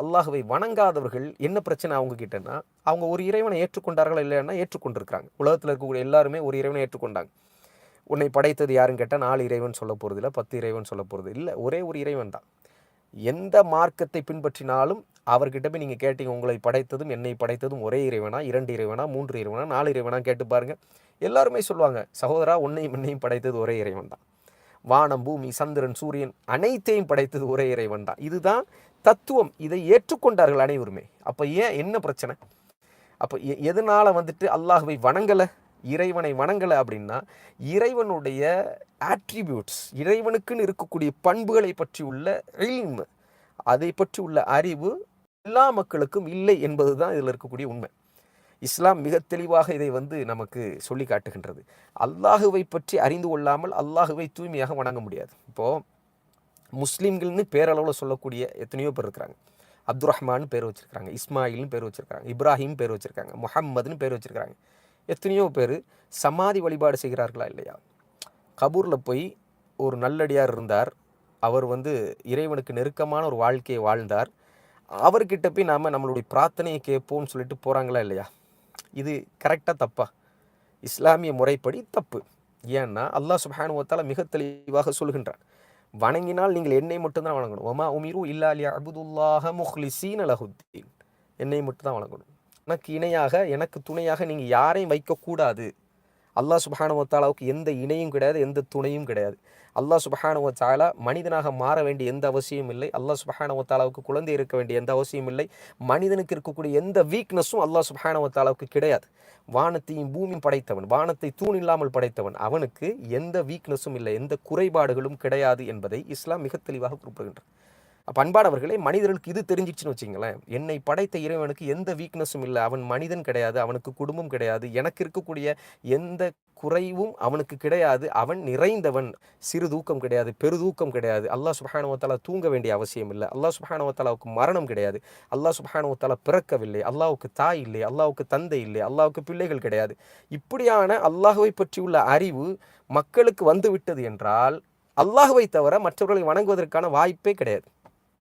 அல்லாஹுவை வணங்காதவர்கள் என்ன பிரச்சனை அவங்க கிட்டன்னா அவங்க ஒரு இறைவனை ஏற்றுக்கொண்டார்களா இல்லைன்னா ஏற்றுக்கொண்டிருக்கிறாங்க. உலகத்தில் இருக்கக்கூடிய எல்லாருமே ஒரு இறைவனை ஏற்றுக்கொண்டாங்க. உன்னை படைத்தது யாருன்னு கேட்டால் நாலு இறைவன் சொல்ல போகிறது இல்லை பத்து இறைவன் சொல்ல போகிறது இல்லை. ஒரே ஒரு இறைவன் தான். எந்த மார்க்கத்தை பின்பற்றினாலும் அவர்கிட்ட போய் நீங்கள் கேட்டீங்க உங்களை படைத்ததும் என்னை படைத்ததும் ஒரே இறைவனா இரண்டு இறைவனா மூன்று இறைவனா நாலு இறைவனா கேட்டு பாருங்கள் எல்லாருமே சொல்லுவாங்க சகோதரா உன்னையும் என்னையும் படைத்தது ஒரே இறைவன் தான். வானம் பூமி சந்திரன் சூரியன் அனைத்தையும் படைத்தது ஒரே இறைவன் தான். இதுதான் தத்துவம். இதை ஏற்றுக்கொண்டார்கள் அனைவருமே. அப்போ ஏன் என்ன பிரச்சனை? அப்போ எ- வந்துட்டு அல்லாஹுவை வணங்கலை இறைவனை வணங்கலை அப்படின்னா இறைவனுடைய ஆட்ரிபியூட்ஸ் இறைவனுக்குன்னு இருக்கக்கூடிய பண்புகளை பற்றி உள்ள இல்ம் அதை பற்றி உள்ள அறிவு எல்லா மக்களுக்கும் இல்லை என்பது தான் இதில் இருக்கக்கூடிய உண்மை. இஸ்லாம் மிக தெளிவாக இதை வந்து நமக்கு சொல்லி காட்டுகின்றது. அல்லாஹுவை பற்றி அறிந்து கொள்ளாமல் அல்லாஹுவை தூய்மையாக வணங்க முடியாது. இப்போது முஸ்லீம்கள்னு பேரளவில் சொல்லக்கூடிய எத்தனையோ பேர் இருக்கிறாங்க. அப்துல் ரஹ்மான் பேர் வச்சுருக்காங்க இஸ்மாயில்னு பேர் வச்சுருக்காங்க இப்ராஹிம் பேர் வச்சிருக்காங்க முஹம்மதுன்னு பேர் வச்சுருக்காங்க எத்தனையோ பேர் சமாதி வழிபாடு செய்கிறார்களா இல்லையா? கபூரில் போய் ஒரு நல்லடியார் இருந்தார். அவர் வந்து இறைவனுக்கு நெருக்கமான ஒரு வாழ்க்கையை வாழ்ந்தார். அவர்கிட்ட போய் நாம் நம்மளுடைய பிரார்த்தனையை கேட்போம்னு சொல்லிட்டு போகிறாங்களா இல்லையா? இது கரெக்டாக தப்பா? இஸ்லாமிய முறைப்படி தப்பு. ஏன்னா அல்லாஹ் சுப்ஹானஹு மிக தெளிவாக சொல்கின்றான். வணங்கினால் நீங்கள் என்னை மட்டும்தான் வணங்கணும். ஒமா உமிரு இல்லா அலி அபுதுல்லாஹ முஹ்லிசீன் அலஹுத்தீன் என்னை மட்டும்தான் வணங்கணும். எனக்கு இணையாக எனக்கு துணையாக நீங்கள் யாரையும் வைக்கக்கூடாது. அல்லாஹ் சுப்ஹானஹு எந்த இணையும் கிடையாது எந்த துணையும் கிடையாது. அல்லாஹ் சுப்ஹானஹு மனிதனாக மாற வேண்டிய எந்த அவசியமும் இல்லை. அல்லாஹ் சுப்ஹானஹு குழந்தை இருக்க வேண்டிய எந்த அவசியமும் இல்லை. மனிதனுக்கு இருக்கக்கூடிய எந்த வீக்னஸும் அல்லாஹ் சுப்ஹானஹு கிடையாது. வானத்தையும் பூமியும் படைத்தவன் வானத்தை தூண் இல்லாமல் படைத்தவன் அவனுக்கு எந்த வீக்னஸும் இல்லை எந்த குறைபாடுகளும் கிடையாது என்பதை இஸ்லாம் மிக தெளிவாக குறிப்பிடுகின்றது. பண்பாடவர்களே மனிதர்களுக்கு இது தெரிஞ்சிச்சுன்னு வச்சுங்களேன் என்னை படைத்த இறைவனுக்கு எந்த வீக்னஸும் இல்லை. அவன் மனிதன் கிடையாது அவனுக்கு குடும்பம் கிடையாது. எனக்கு இருக்கக்கூடிய எந்த குறைவும் அவனுக்கு கிடையாது. அவன் நிறைந்தவன். சிறு தூக்கம் கிடையாது பெருதூக்கம் கிடையாது. அல்லாஹ் சுபஹானுவத்தாலா தூங்க வேண்டிய அவசியம் இல்லை. அல்லா சுபஹானுவத்தாலாவுக்கு மரணம் கிடையாது. அல்லாஹ் சுபஹானுவத்தாலா பிறக்கவில்லை. அல்லாவுக்கு தாய் இல்லை அல்லாவுக்கு தந்தை இல்லை அல்லாவுக்கு பிள்ளைகள் கிடையாது. இப்படியான அல்லாஹுவை பற்றியுள்ள அறிவு மக்களுக்கு வந்துவிட்டது என்றால் அல்லாஹுவை தவிர மற்றவர்களை வணங்குவதற்கான வாய்ப்பே கிடையாது.